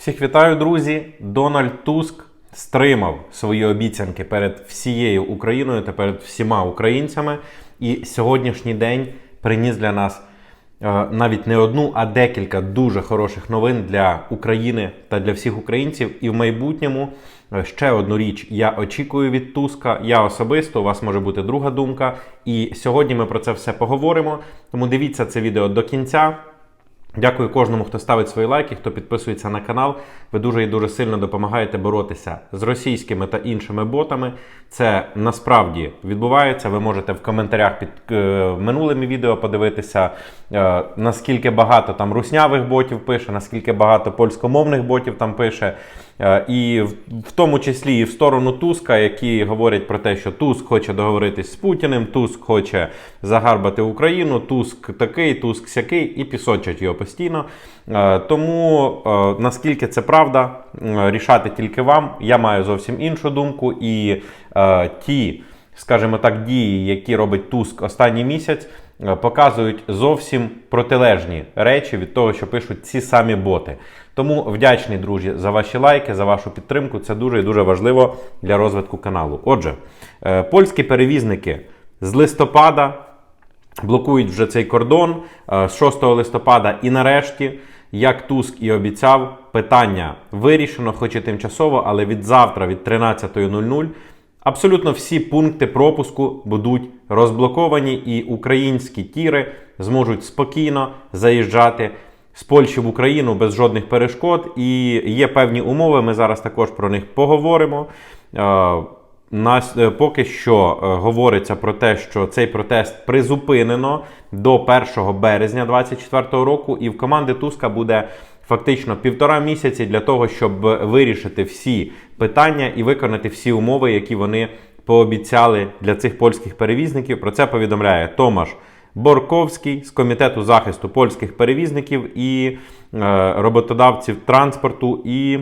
Всіх вітаю, друзі! Дональд Туск стримав свої обіцянки перед всією Україною та перед всіма українцями. І сьогоднішній день приніс для нас е, навіть не одну, а декілька дуже хороших новин для України та для всіх українців. І в майбутньому е, ще одну річ я очікую від Туска. Я особисто у вас може бути друга думка. І сьогодні ми про це все поговоримо. Тому дивіться це відео до кінця. Дякую кожному, хто ставить свої лайки, хто підписується на канал. Ви дуже і дуже сильно допомагаєте боротися з російськими та іншими ботами. Це насправді відбувається. Ви можете в коментарях під е, минулими відео подивитися, е, наскільки багато там руснявих ботів пише, наскільки багато польськомовних ботів там пише. Е, і в, тому числі і в сторону Туска, які говорять про те, що Туск хоче договоритись з Путіним, Туск хоче загарбати Україну, Туск такий, Туск сякий, і пісочать його постійно. Е, Тому е, наскільки це правда, рішати тільки вам. Я маю зовсім іншу думку, і ті, скажімо так, дії, які робить Туск останній місяць. Показують зовсім протилежні речі від того, що пишуть ці самі боти. Тому вдячний, друзі, за ваші лайки, за вашу підтримку. Це дуже і дуже важливо для розвитку каналу. Отже, е, польські перевізники з листопада блокують вже цей кордон е, з 6 листопада. І нарешті, як Туск і обіцяв, питання вирішено, хоч і тимчасово, але від завтра, від 13.00, абсолютно всі пункти пропуску будуть розблоковані, і українські тіри зможуть спокійно заїжджати з Польщі в Україну без жодних перешкод. І є певні умови. Ми зараз також про них поговоримо. Е, нас е, поки що е, говориться про те, що цей протест призупинено до 1 березня 2024 року, і в команди Туска буде фактично півтора місяці для того, щоб вирішити всі питання і виконати всі умови, які вони пообіцяли для цих польських перевізників. Про це повідомляє Томаш Борковський з комітету захисту польських перевізників і е, роботодавців транспорту і.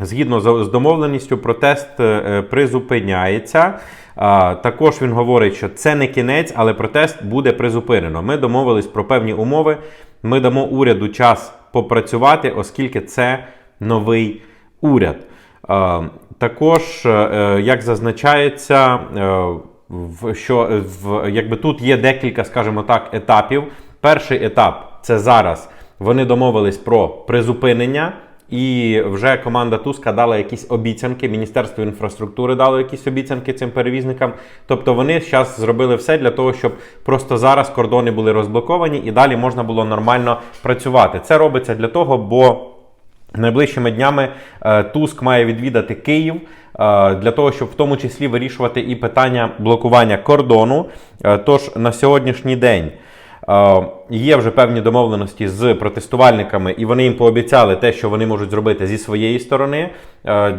Згідно з домовленістю, протест е, призупиняється. А, Також він говорить, що це не кінець, але протест буде призупинено. Ми домовились про певні умови. Ми дамо уряду час попрацювати, оскільки це новий уряд. Також, е, як зазначається, е, що в, якби тут є декілька, скажімо так, етапів. Перший етап це зараз. Вони домовились про призупинення. І вже команда Туска дала якісь обіцянки, Міністерство інфраструктури дало якісь обіцянки цим перевізникам. Тобто вони зараз зробили все для того, щоб просто зараз кордони були розблоковані і далі можна було нормально працювати. Це робиться для того, бо Найближчими днями е, Туск має відвідати Київ е, для того, щоб в тому числі вирішувати і питання блокування кордону. Е, Тож на сьогоднішній день є вже певні домовленості з протестувальниками, і вони їм пообіцяли те, що вони можуть зробити зі своєї сторони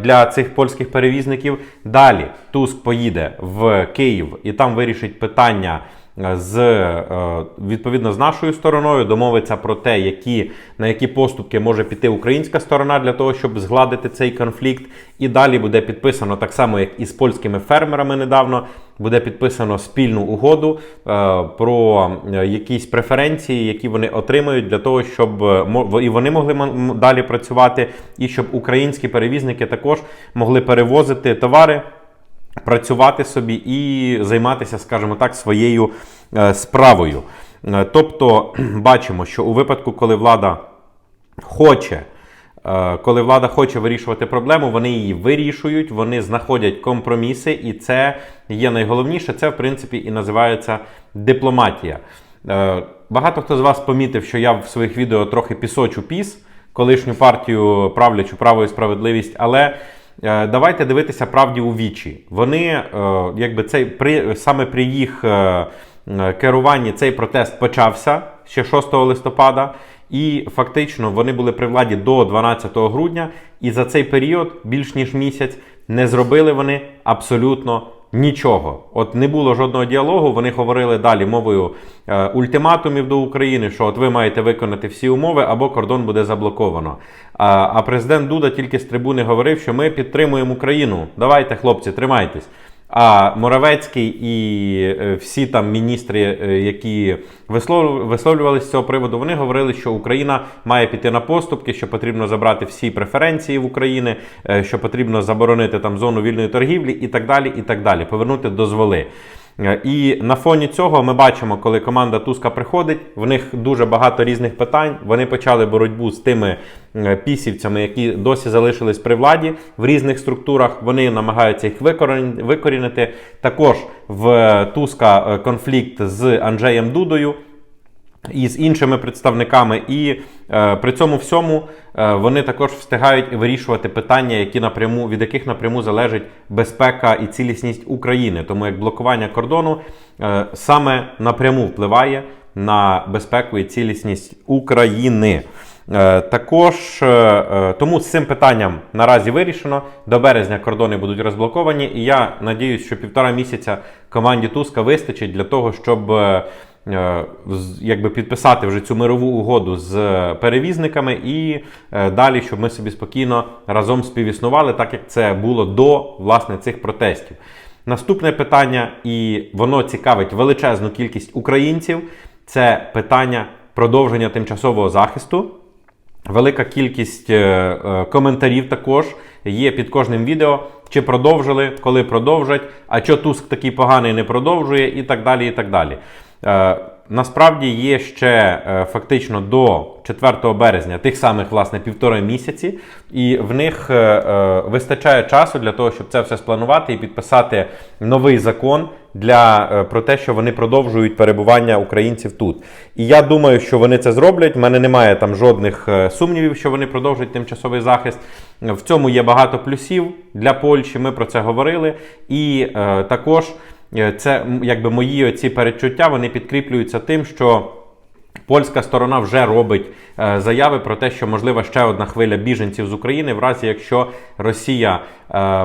для цих польських перевізників. Далі Туск поїде в Київ і там вирішить питання з е, відповідно з нашою стороною, домовиться про те, які на які поступки може піти українська сторона для того, щоб згладити цей конфлікт. І далі буде підписано так само, як і з польськими фермерами недавно. Буде підписано спільну угоду е, про е, якісь преференції, які вони отримають для того, щоб е, і вони могли далі працювати, і щоб українські перевізники також могли перевозити товари працювати собі і займатися, скажімо так, своєю е, справою. Е, Тобто, бачимо, що у випадку, коли влада хоче. е, Коли влада хоче вирішувати проблему, вони її вирішують, вони знаходять компроміси, і це є найголовніше. Це, в принципі, і називається дипломатія. Багато хто з вас помітив, що я в своїх відео трохи пісочу піс, колишню партію правлячу право і справедливість, але давайте дивитися правді у вічі. Вони, е, якби цей при саме при їх е, е, керуванні цей протест почався ще 6 листопада. І фактично вони були при владі до 12 грудня, і за цей період, більш ніж місяць, не зробили вони абсолютно нічого. От не було жодного діалогу. Вони говорили далі мовою е, ультиматумів до України, що от ви маєте виконати всі умови, або кордон буде заблоковано. А, а президент Дуда тільки з трибуни говорив, що ми підтримуємо Україну. Давайте, хлопці, тримайтесь. А Моравецький і е, всі там міністри, е, які вислов- висловлювалися з цього приводу, вони говорили, що Україна має піти на поступки, що потрібно забрати всі преференції в Україні, е, що потрібно заборонити там зону вільної торгівлі і так далі. і так далі, Повернути дозволи. Е, І на фоні цього ми бачимо, коли команда Туска приходить, в них дуже багато різних питань. Вони почали боротьбу з тими е, пісівцями, які досі залишились при владі в різних структурах. Вони намагаються їх викорінити. Також в е, Туска конфлікт з Анджеєм Дудою і з іншими представниками, і е, при цьому всьому е, вони також встигають вирішувати питання, які напряму від яких напряму залежить безпека і цілісність України. Тому як блокування кордону е, саме напряму впливає на безпеку і цілісність України. Е, Також е, е, тому з цим питанням наразі вирішено. До березня кордони будуть розблоковані, і я надіюсь, що півтора місяця команді Туска вистачить для того, щоб якби підписати вже цю мирову угоду з перевізниками і е, далі, щоб ми собі спокійно разом співіснували, так як це було до власне цих протестів. Наступне питання, і воно цікавить величезну кількість українців. Це питання продовження тимчасового захисту. Велика кількість е, е, коментарів також є під кожним відео. Чи продовжили, коли продовжать, а що Туск такий поганий не продовжує, і так далі. і так далі. Е, насправді є ще е, фактично до 4 березня тих самих власне півтора місяці, і в них е, вистачає часу для того, щоб це все спланувати і підписати новий закон для про те, що вони продовжують перебування українців тут. І я думаю, що вони це зроблять. У мене немає там жодних сумнівів, що вони продовжать тимчасовий захист. В цьому є багато плюсів для Польщі. Ми про це говорили. І також це якби мої ці передчуття вони підкріплюються тим, що. Польська сторона вже робить е, заяви про те, що можлива ще одна хвиля біженців з України, в разі якщо Росія е,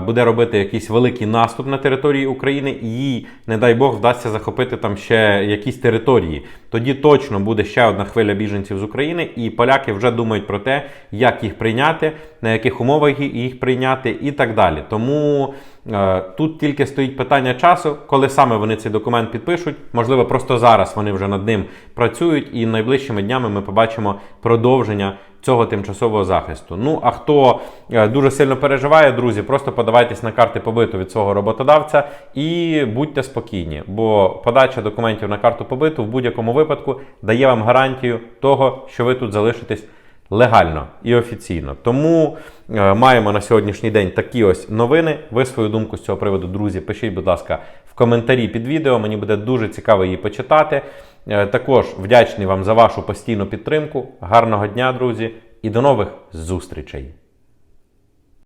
буде робити якийсь великий наступ на території України, і їй, не дай Бог, вдасться захопити там ще якісь території. Тоді точно буде ще одна хвиля біженців з України, і поляки вже думають про те, як їх прийняти, на яких умовах їх прийняти, і так далі. Тому е, тут тільки стоїть питання часу, коли саме вони цей документ підпишуть. Можливо, просто зараз вони вже над ним працюють, і найближчими днями ми побачимо продовження цього тимчасового захисту. Ну а хто е, дуже сильно переживає, друзі, просто подавайтесь на карти побиту від свого роботодавця і будьте спокійні, бо подача документів на карту побиту в будь-якому випадку дає вам гарантію того, що ви тут залишитесь легально і офіційно. Тому е, маємо на сьогоднішній день такі ось новини. Ви свою думку з цього приводу, друзі, пишіть, будь ласка, в коментарі під відео. Мені буде дуже цікаво її почитати. Е, також вдячний вам за вашу постійну підтримку. Гарного дня, друзі, і до нових зустрічей!